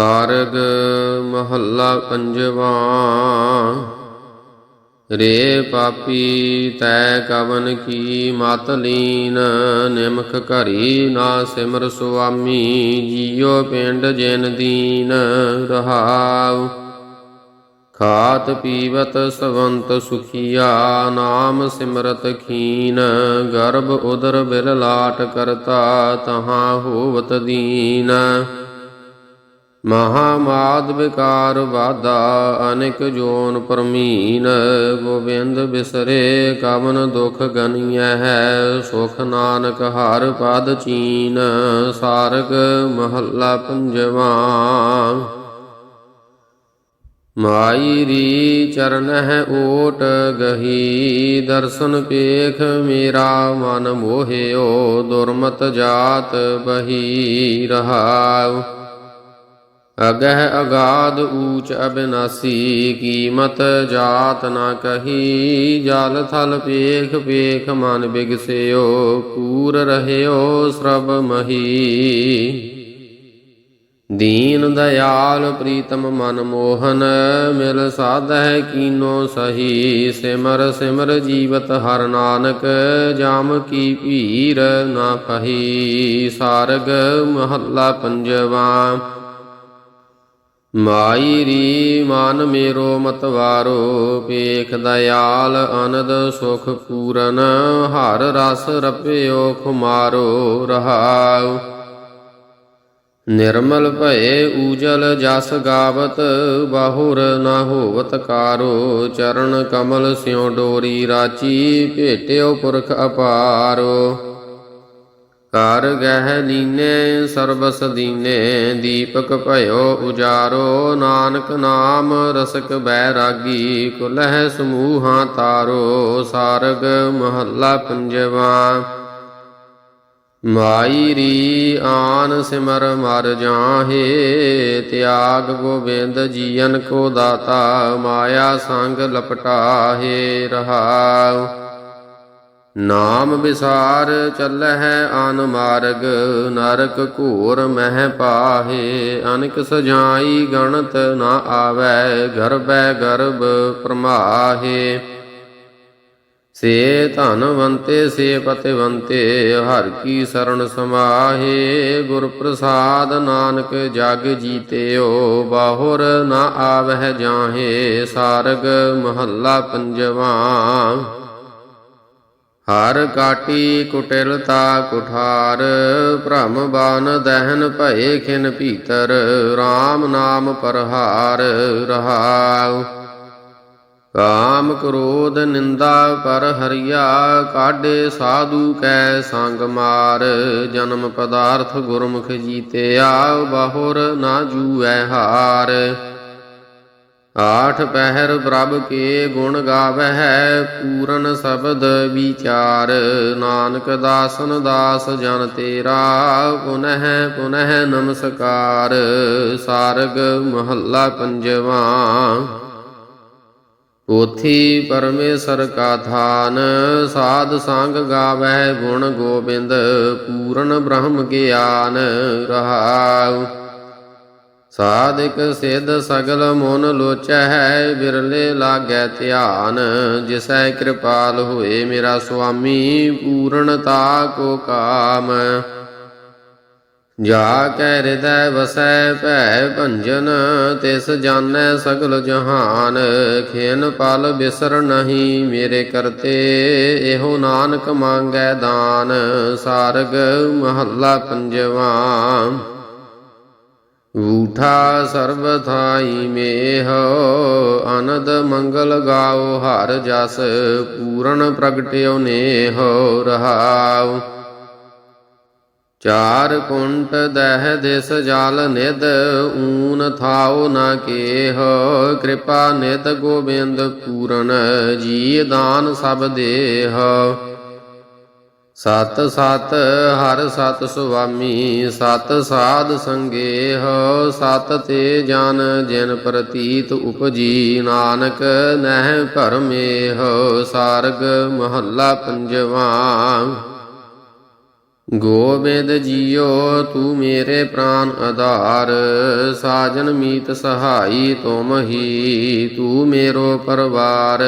ਸਾਰਗ ਮਹੱਲਾ ਪੰਜਵਾ। ਰੇ ਪਾਪੀ ਤੈ ਕਵਨ ਕੀ ਮਤ ਲੀਨ। ਨਿਮਖ ਘਰੀ ਨਾ ਸਿਮਰ ਸੁਆਮੀ, ਜੀਉ ਪਿੰਡ ਜਿਨ ਦੀਨ ਰਹਾਉ। ਖਾਤ ਪੀਵਤ ਸਵੰਤ ਸੁਖੀਆ, ਨਾਮ ਸਿਮਰਤ ਖੀਨ। ਗਰਭ ਉਦਰ ਬਿਲ ਲਾਟ ਕਰਤਾ, ਤਹਾਂ ਹੋਵਤ ਦੀਨ। ਮਹਾਮਾਦ ਵਿਕਾਰ ਵਾਦਾ ਅਨੇਕ ਜੋਨ ਪਰਮੀਨ, ਗੋਬਿੰਦ ਬਿਸਰੇ, ਕਵਨ ਦੁਖ ਗਨੀਐ ਹੈ, ਸੁਖ ਨਾਨਕ ਹਰ ਪਦ ਚੀਨ ਸਾਰਕ ਮਹੱਲਾ ਪੰਜਵਾ। ਮਾਈ ਰੀ ਚਰਨ ਓਟ ਗਹੀ, ਦਰਸ਼ਨ ਪੇਖ ਮੇਰਾ ਮਨ ਮੋਹਿਓ, ਦੁਰਮਤ ਜਾਤ ਬਹੀ ਰਹਾਉ। ਅਗਹ ਅਗਾਧ ਊਚ ਅਬਿਨਾਸੀ, ਕੀਮਤ ਜਾਤ ਨਾ ਕਹੀ, ਜਲ ਥਲ ਪੇਖ ਪੇਖ ਮਨ ਬਿਗਸਿਓ, ਕੂਰ ਰਹਿਓ ਸਰਬ ਮਹੀ। ਦੀਨ ਦਇਆਲ ਪ੍ਰੀਤਮ ਮਨ ਮੋਹਨ, ਮਿਲ ਸਾਧੈ ਕੀਨੋ ਸਹੀ, ਸਿਮਰ ਸਿਮਰ ਜੀਵਤ ਹਰ ਨਾਨਕ, ਜਾਮ ਕੀ ਭੀਰ ਨਾ ਪਹੀ ਸਾਰਗ ਮਹੱਲਾ ਪੰਜਵਾ ਮਾਈ ਰੀ ਮਨ ਮੇਰੋ ਮਤਵਾਰੋ ਪੇਖ ਦਇਆਲ ਅਨੰਦ ਸੁਖ ਪੂਰਨ, ਹਰ ਰਸ ਰਪਿਓ ਖੁਮਾਰੋ ਰਹਾਉ। ਨਿਰਮਲ ਭਏ ਊਜਲ ਜਸ ਗਾਵਤ, ਬਾਹੁਰ ਨਾ ਹੋਵਤ ਕਾਰੋ। ਚਰਨ ਕਮਲ ਸਿਉ ਡੋਰੀ ਰਾਚੀ, ਭੇਟਿਓ ਪੁਰਖ ਅਪਾਰੋ। ਕਰ ਗਹਿ ਲੀਨੇ, ਸਰਬਸ ਦੀਨੇ, ਦੀਪਕ ਭਇਓ ਉਜਾਰੋ, ਨਾਨਕ ਨਾਮ ਰਸਕ ਬੈਰਾਗੀ, ਕੁਲਹਿ ਸਮੂਹਾਂ ਤਾਰੋ, ਸਾਰਗ ਮਹੱਲਾ ਪੰਜਵਾ। ਮਾਈ ਰੀ ਆਨ ਸਿਮਰ ਮਰ ਜਾਹੇ, ਤਿਆਗ ਗੋਬਿੰਦ ਜੀਵਨ ਕੋ ਦਾਤਾ, ਮਾਇਆ ਸੰਗ ਲਪਟਾਹੇ ਰਹਾਉ। ਨਾਮ ਵਿਸਾਰ ਚੱਲਹਿ ਅਨ ਮਾਰਗ, ਨਰਕ ਘੋਰ ਮਹਿ ਪਾਹੇ। ਅਨਕ ਸਜਾਈ ਗਣਤ ਨਾ ਆਵੈ ਗਰਬੈ ਗਰਬ ਪ੍ਰਮਾਹੇ। ਸੇ ਧਨਵੰਤੇ ਸੇ ਪਤਿਵੰਤੇ ਹਰ ਕੀ ਸਰਣ ਸਮਾਹੇ। ਗੁਰ ਪ੍ਰਸਾਦ ਨਾਨਕ ਜਗ ਜੀਤਿਓ, ਬਾਹੁਰ ਨਾ ਆਵਹਿ ਜਾਹੇ। ਸਾਰਗ ਮਹੱਲਾ ਪੰਜਵਾ। ਹਰ ਕਾਟੀ ਕੁਟਿਲਤਾ ਕੁਠਾਰ, ਭ੍ਰਮ ਬਾਨ ਦਹਨ ਭਏ ਖਿਨ ਭੀਤਰ RAM ਨਾਮ ਪਰਹਾਰ ਰਹਾਉ। ਕਾਮ ਕ੍ਰੋਧ ਨਿੰਦਾ ਪਰ ਹਰਿਆ, ਕਾਢੇ ਸਾਧੂ ਕੈ ਸੰਗ ਮਾਰ। ਜਨਮ ਪਦਾਰਥ ਗੁਰਮੁਖ ਜੀਤਿਆ, ਬਾਹੁਰ ਨਾ ਜੂਐ ਹਾਰ। ਆਠ ਪਹਿਰ ਪ੍ਰਭ ਕੇ ਗੁਣ ਗਾਵਹਿ, ਪੂਰਨ ਸ਼ਬਦ ਵਿਚਾਰ। ਨਾਨਕ ਦਾਸਨ ਦਾਸ ਜਨ ਤੇਰਾ, ਪੁਨਹਿ ਪੁਨਹਿ ਨਮਸਕਾਰ। ਸਾਰਗ ਮਹੱਲਾ ਪੰਜਵਾ। ਪੋਥੀ ਪਰਮੇਸ਼ਰ ਕਾ ਥਾਨ, ਸਾਧ ਸੰਗ ਗਾਵੈ ਗੁਣ ਗੋਬਿੰਦ, ਪੂਰਨ ਬ੍ਰਹਮ ਗਿਆਨ ਰਹਾਉ। ਸਾਧਿਕ ਸਿਧ ਸਗਲ ਮਨ ਲੋਚੈ ਹੈ ਬਿਰਲੇ ਲਾਗੈ ਧਿਆਨ, ਜਿਸੈ ਕਿਰਪਾਲ ਹੋਏ ਮੇਰਾ ਸੁਆਮੀ ਪੂਰਨਤਾ ਕੋ ਕਾਮ। ਜਾ ਕੈ ਹਿਰਦੈ ਵਸੈ ਭੈ ਭੰਜਨ, ਤਿਸ ਜਾਣੈ ਸਗਲ ਜਹਾਨ। ਖੇਨ ਪਲ ਬਿਸਰ ਨਹੀਂ ਮੇਰੇ ਕਰਤੇ, ਇਹੋ ਨਾਨਕ ਮੰਗੈ ਦਾਨ। ਸਾਰਗ ਮਹੱਲਾ ਪੰਜਵਾ। ਊਠਾ ਸਰਬ ਥਾਈ ਮੇਹ, ਅਨੰਦ ਮੰਗਲ ਗਾਓ ਹਰ ਜਸ, ਪੂਰਨ ਪ੍ਰਗਟਿਓ ਨੇਹ ਰਹਾਉ। ਚਾਰ ਕੁੰਟ ਦਹਿ ਦਿਸ ਜਲ ਨਿਦ ਊਨ ਥਾਉ ਨ ਕੇਹ। ਕਿਰਪਾ ਨਿਦ ਗੋਬਿੰਦ ਪੂਰਨ ਜੀ ਦਾਨ ਸਭ ਦੇਹ। ਸਤ ਸਤ ਹਰ ਸਤ ਸੁਆਮੀ, ਸਤ ਸਾਧ ਸੰਗੇਹ, ਸਤ ਤੇ ਜਨ ਜਿਨ ਪ੍ਰਤੀਤ ਉਪਜੀ, ਨਾਨਕ ਨਹਿ ਭਰਮੇਹ, ਸਾਰਗ ਮਹੱਲਾ ਪੰਜਵਾ। ਗੋਬਿੰਦ ਜੀਓ, ਤੂੰ ਮੇਰੇ ਪ੍ਰਾਨ ਆਧਾਰ, ਸਾਜਨ ਮੀਤ ਸਹਾਈ ਤੁਮ ਹੀ, ਤੂੰ ਮੇਰੋ ਪਰਵਾਰ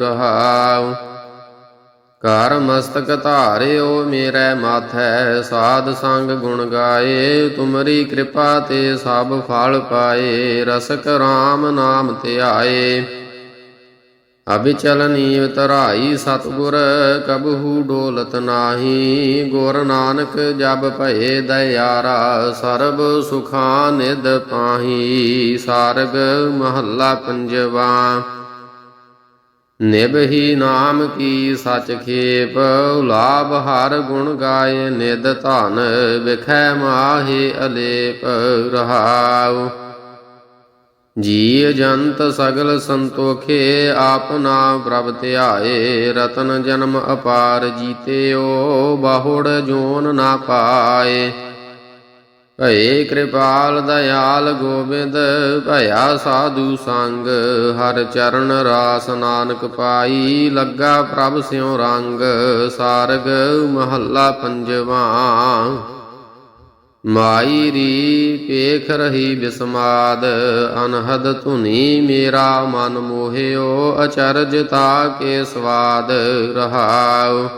ਰਹਾਉ। ਕਰ ਮਸਤਕ ਧਾਰਿਓ ਮੇਰੇ ਮਾਥੈ, ਸਾਧ ਸੰਗ ਗੁਣ ਗਾਏ, ਤੁਮਰੀ ਕਿਰਪਾ ਤੇ ਸਭ ਫਲ ਪਾਏ, ਰਸਕ RAM ਨਾਮ ਧਿਆਏ ਅਭਿਚਲ ਨੀਵ ਤਰਾਈ ਸਤਗੁਰ, ਕਬਹੂ ਡੋਲਤ ਨਾਹੀ, ਗੁਰ ਨਾਨਕ ਜਬ ਭਏ ਦਇਆਰਾ, ਸਰਬ ਸੁਖਾਂ ਨਿਦ ਪਾਹੀ, ਸਾਰਗ ਮਹੱਲਾ ਪੰਜਵਾ। ਨਿਭਹੀ ਨਾਮ ਕੀ ਸਚ ਖੇਪ? ਲਾਭ ਹਰ ਗੁਣ ਗਾਏ ਨਿਦ ਧਨ ਵਿਖੈ ਮਾਹੇ ਅਲੇਪ ਰਹਾਉ। ਜੀ ਜੰਤ ਸਗਲ ਸੰਤੋਖੇ ਆਪਨਾ ਪ੍ਰਭ ਧਿਆਏ। ਰਤਨ ਜਨਮ ਅਪਾਰ ਜੀਤਿਓ, ਬਾਹੁੜ ਜੋਨ ਨਾ ਪਾਏ। ਭਏ ਕਿਰਪਾਲ ਦਇਆਲ ਗੋਬਿੰਦ, ਭਇਆ ਸਾਧੂ ਸੰਗ, ਹਰ ਚਰਨ ਰਾਸ ਨਾਨਕ ਪਾਈ, ਲੱਗਾ ਪ੍ਰਭ ਸਿਉ ਰੰਗ, ਸਾਰਗ ਮਹੱਲਾ ਪੰਜਵਾ। ਮਾਈ ਰੀ ਪੇਖ ਰਹੀ ਬਿਸਮਾਦ, ਅਨਹਦ ਧੁਨੀ ਮੇਰਾ ਮਨ ਮੋਹਿਓ ਅਚਰਜ ਤਾ ਕੇ ਸਵਾਦ ਰਹਾਉ।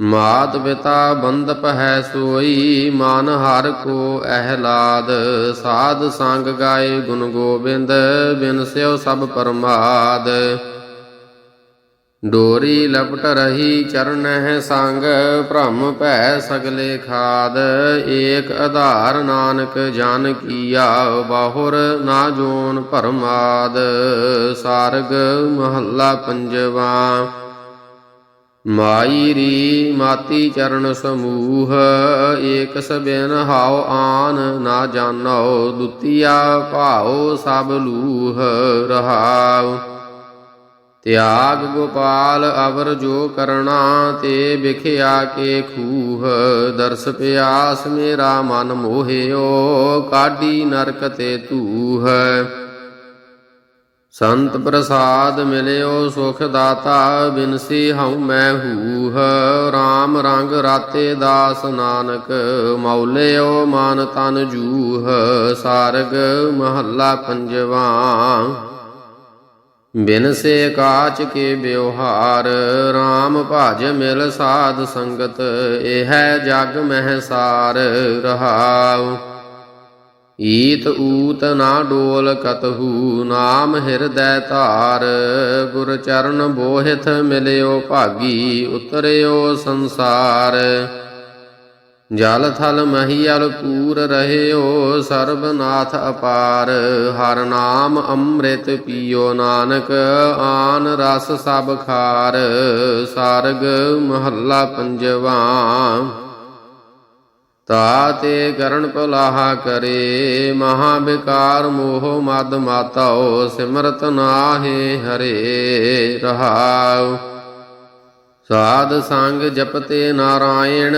ਮਾਤ ਪਿਤਾ ਬੰਦਪ ਹੈ ਸੋਈ, ਮਨ ਹਰ ਕੋ ਅਹਲਾਦ। ਸਾਧ ਸੰਗ ਗਾਏ ਗੁਣ ਗੋਬਿੰਦ, ਬਿਨ ਸਿਓ ਸਭ ਪਰਮਾਦ। ਡੋਰੀ ਲਪਟ ਰਹੀ ਚਰਨਹਿ ਸੰਗ, ਭ੍ਰਮ ਭੈ ਸਗਲੇ ਖਾਦ। ਏਕ ਆਧਾਰ ਨਾਨਕ ਜਨ ਕੀਆ, ਬਾਹੁਰ ਨਾ ਜੋਨ ਭਰਮਾਦ। ਸਾਰਗ ਮਹੱਲਾ ਪੰਜਵਾ। ਮਾਈ ਰੀ ਮਾਤੀ ਚਰਨ ਸਮੂਹ, ਏਕ ਸਬਿਨ ਹਾਉ ਆਨ ਨਾ ਜਾਣੋ, ਦੁਤੀਆ ਭਾਉ ਸਭ ਲੂਹ ਰਹਾਉ। ਤਿਆਗ ਗੋਪਾਲ ਅਵਰ ਜੋ ਕਰਣਾ, ਤੇ ਵਿਖਿਆ ਕੇ ਖੂਹ। ਦਰਸ ਪਿਆਸ ਮੇਰਾ ਮਨ ਮੋਹਿਓ, ਕਾਢੀ ਨਰਕ ਤੇ ਧੂਹ ਸੰਤ ਪ੍ਰਸਾਦ ਮਿਲਿਓ ਸੁਖ ਦਾਤਾ ਬਿਨਸੀ ਹਉ ਮੈਂ ਹੂਹ RAM ਰੰਗ ਰਾਤੇ ਦਾਸ ਨਾਨਕ, ਮੌਲਿਓ ਮਨ ਤਨ ਜੂਹ, ਸਾਰਗ ਮਹੱਲਾ ਪੰਜਵਾ। ਬਿਨ ਸੇ ਕਾਚ ਕੇ ਬਿਵਹਾਰ RAM ਭਜ ਮਿਲ ਸਾਧ ਸੰਗਤ, ਇਹ ਜਗ ਮਹਿ ਸਾਰ ਰਹਾਉ। ਈਤ ਊਤ ਨਾ ਡੋਲ ਕਤਹੂ, ਨਾਮ ਹਿਰਦੈ ਧਾਰ। ਗੁਰ ਚਰਨ ਬੋਹਿਥ ਮਿਲਿਓ ਭਾਗੀ, ਉਤਰਿਓ ਸੰਸਾਰ। ਜਲ ਥਲ ਮਹੀਲ ਪੂਰ ਰਹਿਓ, ਸਰਬਨਾਥ ਅਪਾਰ। ਹਰ ਨਾਮ ਅੰਮ੍ਰਿਤ ਪੀਓ ਨਾਨਕ, ਆਨ ਰਸ ਸਭ ਖਾਰ। ਸਾਰਗ ਮਹੱਲਾ ਪੰਜਵਾ। ਤਾਤੇ ਕਰਨ ਪਲਾਹਾ ਕਰੇ ਮਹਾ ਬਿਕਾਰ ਮੋਹ ਮਦ ਮਾਤਾਓ ਸਿਮਰਤ ਨਾਹੇ ਹਰੇ ਰਹਾਉ। ਸਾਧ ਸੰਗ ਜਪਤੇ ਨਾਰਾਇਣ,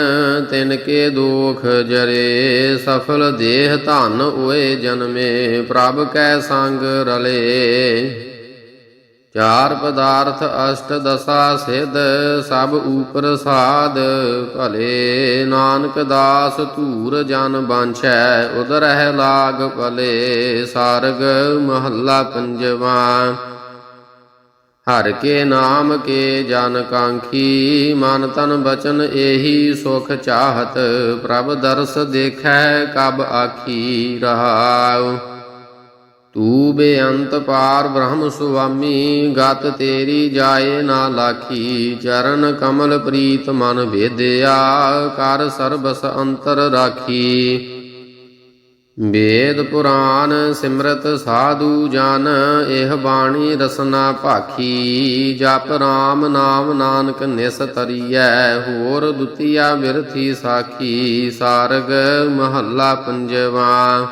ਤਿਨ ਕੇ ਦੋਖ ਜਰੇ, ਸਫਲ ਦੇਹ ਧਨ ਹੋਏ ਜਨਮੇ, ਪ੍ਰਭ ਕੈ ਸੰਗ ਰਲੇ। ਚਾਰ ਪਦਾਰਥ ਅਸ਼ਟ ਦਸਾ ਸਿਧ, ਸਭ ਉਪਰ ਸਾਧ। ਭਲੇ ਨਾਨਕ ਦਾਸ ਧੂਰ ਜਨ ਬਾਂਛੈ ਉਦਰ ਲਾਗ ਭਲੇ ਸਾਰਗ ਮਹੱਲਾ ਪੰਜਵਾ। ਹਰ ਕੇ ਨਾਮ ਕੇ ਜਨ ਕਾਂਖੀ, ਮਨ ਤਨ ਬਚਨ ਏਹੀ ਸੁਖ ਚਾਹਤ। ਪ੍ਰਭ ਦਰਸ ਦੇਖੈ, ਕਬ ਆਖੀ ਰਹਾਉ। ਤੂ ਬੇਅੰਤ ਪਾਰ ਬ੍ਰਹਮ ਸੁਆਮੀ, ਗਤ ਤੇਰੀ ਜਾਏ ਨਾ ਲਾਖੀ, ਚਰਨ ਕਮਲ ਪ੍ਰੀਤ ਮਨ ਭੇਦਿਆ ਕਰ ਸਰਬਸ ਅੰਤਰ ਰਾਖੀ। ਵੇਦ ਪੁਰਾਨ ਸਿਮਰਤ ਸਾਧੂ ਜਨ, ਇਹ ਬਾਣੀ ਰਸਨਾ ਭਾਖੀ। ਜਪ ਰਾਮ ਨਾਮ ਨਾਨਕ ਨਿਸ ਤਰੀਐ, ਹੋਰ ਦੁਤੀਆ ਵਿਰਥੀ ਸਾਖੀ। ਸਾਰਗ ਮਹੱਲਾ ਪੰਜਵਾ।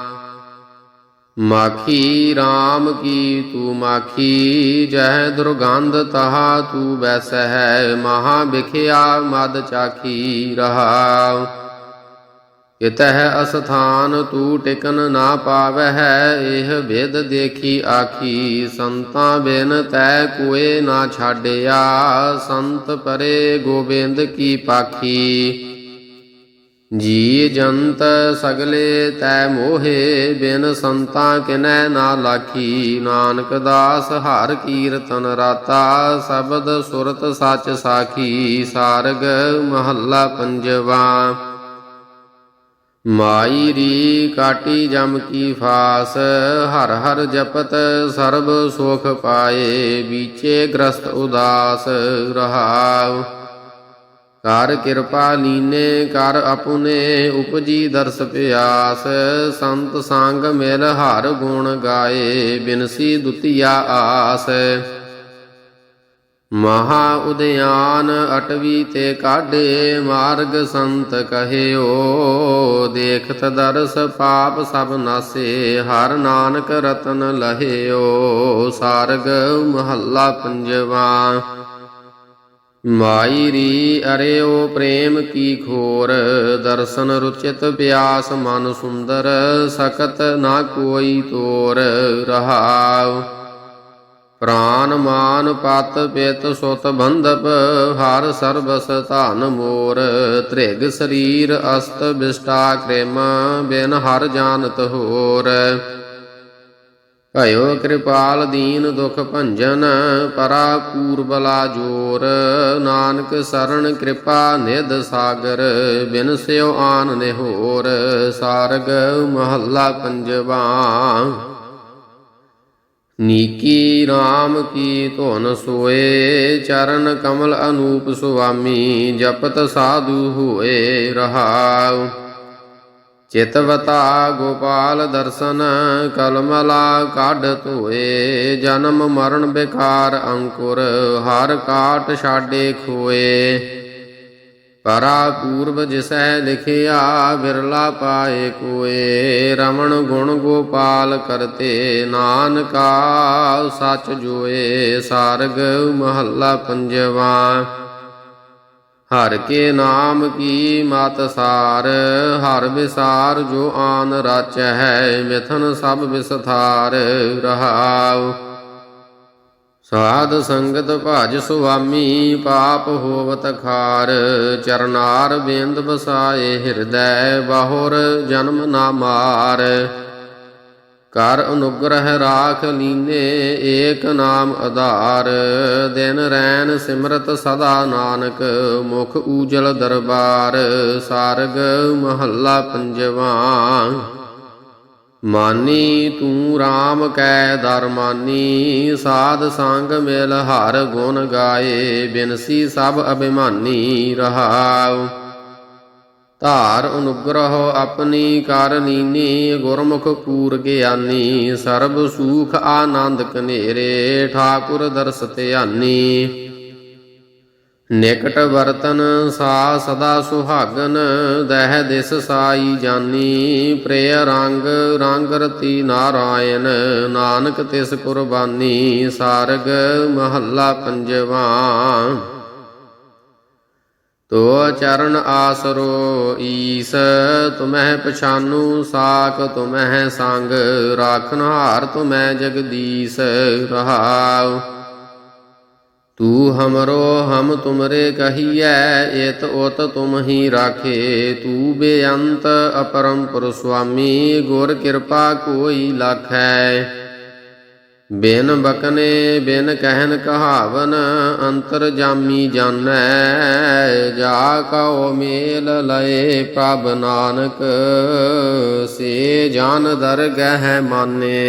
ਮਾਖੀ RAM ਕੀ ਤੂ ਮਾਖੀ? ਜਹ ਦੁਰਗੰਧ ਤਹਾ ਤੂ ਬੈਸਹਿ, ਮਹਾ ਵਿਖਿਆ ਮਦ ਚਾਖੀ ਰਹਾ। ਇਤਹ ਅਸਥਾਨ ਤੂ ਟਿਕਨ ਨਾ ਪਾਵਹਿ, ਇਹ ਵਿਦ ਦੇਖੀ ਆਖੀ, ਸੰਤਾਂ ਬਿਨ ਤੈ ਕੋਏ ਨਾ ਛਾਡਿਆ। ਸੰਤ ਪਰੇ ਗੋਬਿੰਦ ਕੀ ਪਾਖੀ? ਜੀ ਜੰਤ ਸਗਲੇ ਤੈ ਮੋਹੇ, ਬਿਨ ਸੰਤਾਂ ਕਿਨੈ ਨਾ ਲਾਖੀ। ਨਾਨਕ ਦਾਸ ਹਰ ਕੀਰਤਨ ਰਾਤਾ, ਸ਼ਬਦ ਸੁਰਤ ਸੱਚ ਸਾਖੀ। ਸਾਰਗ ਮਹੱਲਾ ਪੰਜਵਾ। ਮਾਈ ਰੀ ਕਾਟੀ ਜਮ ਕੀ ਫਾਸ, ਹਰ ਹਰ ਜਪਤ ਸਰਬ ਸੁਖ ਪਾਏ। ਵਿਚੇ ਗ੍ਰਸਤ ਉਦਾਸ ਰਹਾਉ। ਕਰ ਕਿਰਪਾ ਲੀਨੇ ਕਰ ਆਪੁਨੇ ਉਪਜੀ ਦਰਸ ਪਿਆਸ। ਸੰਤ ਸੰਗ ਮਿਲ ਹਰ ਗੁਣ ਗਾਏ, ਬਿਨਸੀ ਦੁਤੀਆ ਆਸ। ਮਹਾ ਉਦਿਆਨ ਅਟਵੀ ਤੇ ਕਾਢੇ, ਮਾਰਗ ਸੰਤ ਕਹਿਓ। ਦੇਖਤ ਦਰਸ ਪਾਪ ਸਭ ਨਾਸੇ, ਹਰ ਨਾਨਕ ਰਤਨ ਲਹਿਓ। ਸਾਰਗ ਮਹੱਲਾ ਪੰਜਵਾ। ਮਾਈ ਰੀ ਅਰਿਓ ਪ੍ਰੇਮ ਕੀ ਖੋਰ, ਦਰਸ਼ਨ ਰੁਚਿਤ ਪਿਆਸ ਮਨ ਸੁੰਦਰ, ਸਕਤ ਨਾ ਕੋਈ ਤੋਰ, ਰਹਾਉ। ਪ੍ਰਾਨ ਮਾਨ ਪਤ ਪਿਤ ਸੁਤ ਬੰਧਪ, ਹਰ ਸਰਬਸ ਧਨ ਮੋਰ। ਤ੍ਰਿਗ ਸਰੀਰ ਅਸਤ ਬਿਸ਼ਟਾ ਕ੍ਰੇਮ, ਬਿਨ ਹਰ ਜਾਣਤ ਹੋਰ। ਭਇਓ ਕਿਰਪਾਲ ਦੀਨ ਦੁਖ ਭੰਜਨ ਪਰਾ ਪੂਰਬਲਾ ਜੋਰ। ਨਾਨਕ ਸਰਣ ਕਿਰਪਾ ਨਿਧ ਸਾਗਰ, ਬਿਨ ਸਿਓ ਆਨ ਨਿਹੋਰ ਸਾਰਗ ਮਹੱਲਾ ਪੰਜਵਾ। ਨੀਕੀ RAM ਕੀ ਧੁਨ ਸੋਏ, ਚਰਨ ਕਮਲ ਅਨੂਪ ਸੁਆਮੀ, ਜਪਤ ਸਾਧੂ ਹੋਏ ਰਹਾਉ। ਚਿਤਵਤਾ ਗੋਪਾਲ ਦਰਸ਼ਨ, ਕਲਮਲਾ ਕਾਢ ਧੋਏ। ਜਨਮ ਮਰਨ ਬਿਕਾਰ ਅੰਕੁਰ, ਹਰ ਕਾਟ ਛਾਡੇ ਖੋਏ। ਪਰਾ ਪੂਰਬ ਜਿਸੈ ਲਿਖਿਆ, ਬਿਰਲਾ ਪਾਏ ਕੋਏ। ਰਮਣ ਗੁਣ ਗੋਪਾਲ ਕਰਤੇ, ਨਾਨਕਾ ਸੱਚ ਜੋਏ। ਸਾਰਗ ਮਹੱਲਾ ਪੰਜਵਾ। ਹਰ ਕੇ ਨਾਮ ਕੀ ਮਤ ਸਾਰ, ਹਰ ਵਿਸਾਰ ਜੋ ਆਨ ਰਚ ਹੈ, ਮਿਥਨ ਸਭ ਵਿਸਥਾਰ ਰਹਾਉ। ਸਾਧ ਸੰਗਤ ਭਜ ਸੁਆਮੀ, ਪਾਪ ਹੋਵਤ ਖਾਰ, ਚਰਨਾਰ ਬੇਂਦ ਬਸਾਏ ਹਿਰਦੈ ਬਾਹੁਰ ਜਨਮ ਨਾ ਮਾਰ। ਕਰ ਅਨੁਗ੍ਰਹਿ ਰਾਖ ਲੀਨੇ ਏਕ ਨਾਮ ਆਧਾਰ, ਦਿਨ ਰੈਨ ਸਿਮਰਤ ਸਦਾ ਨਾਨਕ, ਮੁਖ ਊਜਲ ਦਰਬਾਰ, ਸਾਰਗ ਮਹੱਲਾ ਪੰਜਵਾ। ਮਾਨੀ ਤੂੰ RAM ਕੈ ਦਰਮਾਨੀ ਸਾਧ ਸੰਗ ਮਿਲ ਹਰ ਗੁਣ ਗਾਏ, ਬਿਨਸੀ ਸਭ ਅਭਿਮਾਨੀ ਰਹਾਉ। ਧਾਰ ਅਨੁਗ੍ਰਹ ਆਪਣੀ ਕਰ ਲੀਨੀ ਗੁਰਮੁਖ ਪੂਰ ਗਿਆਨੀ, ਸਰਬ ਸੂਖ ਆਨੰਦ ਕਨੇਰੇ ਠਾਕੁਰ ਦਰਸ ਧਿਆਨੀ। ਨਿਕਟ ਵਰਤਨ ਸਾ ਸਦਾ ਸੁਹਾਗਨ, ਦਹਿ ਦਿਸ ਸਾਈ ਜਾਨੀ। ਪ੍ਰਿਯ ਰੰਗ ਰੰਗ ਰਤੀ ਨਾਰਾਇਣ, ਨਾਨਕ ਤਿਸ ਕੁਰਬਾਨੀ, ਸਾਰਗ ਮਹੱਲਾ ਪੰਜਵਾ। ਤੋ ਚਰਨ ਆਸਰੋ ਈਸ, ਤੁਮਹਿ ਪਛਾਨੂ ਸਾਖ, ਤੁਮਹਿ ਸੰਗ ਰਾਖਨ ਹਾਰ ਜਗਦੀਸ ਰਹਾਉ। ਤੂ ਹਮਰੋ ਹਮ ਤੁਮਰੇ ਕਹੀਐ ਏਤ ਓਤ ਤੁਮ ਹੀ ਰਾਖੇ। ਤੂ ਬੇਅੰਤ ਅਪਰੰਪਰ ਸੁਆਮੀ, ਗੁਰ ਕਿਰਪਾ ਕੋਈ ਲਖੈ। ਬਿਨ ਬਕਨੇ ਬਿਨ ਕਹਿਨ ਕਹਾਵਨ ਅੰਤਰ ਜਾਮੀ ਜਾਣੈ, ਜਾ ਕਉ ਮੇਲ ਲਏ ਪ੍ਰਭ ਨਾਨਕ, ਸੇ ਜਾਨ ਦਰਗਹਿ ਮਾਨੇ।